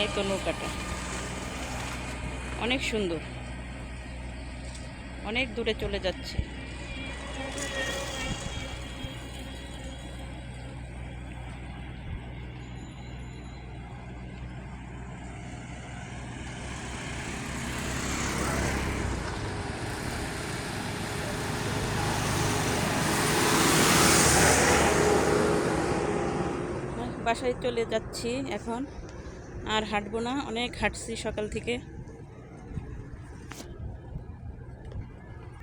এই তো নৌকাটা। অনেক সুন্দর। অনেক দূরে চলে যাচ্ছে। বাসায় চলে যাচ্ছি এখন। আর হাঁটবো না, অনেক হাঁটছি সকাল থেকে।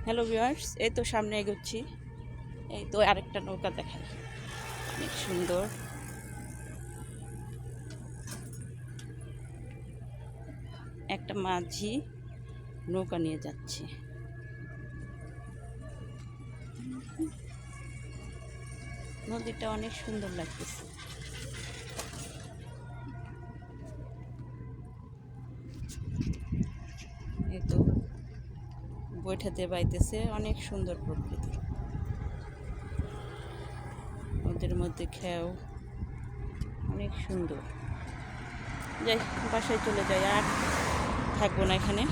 হ্যালো ভিউয়ার্স এই তো সামনে এগোচ্ছি। এই তো আরেকটা নৌকা দেখাই। অনেক সুন্দর। একটা মাঝি নৌকা নিয়ে যাচ্ছে। নদীটা অনেক সুন্দর লাগতেছে। এই তো বৈঠাতে বাইতেছে অনেক সুন্দর প্রকৃতি। ওদের মধ্যে খেয়াও অনেক সুন্দর। যাই, বাসায় চলে যাই, আর থাকব না এখানে।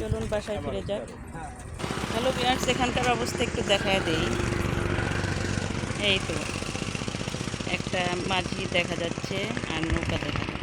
চলুন বাসায় ফিরে যাক। হ্যালো বিয়ার্স এখানকার অবস্থা একটু দেখা দেই। এই তো। মাঝি দেখা যাচ্ছে আর নৌকা দেখা যাচ্ছে।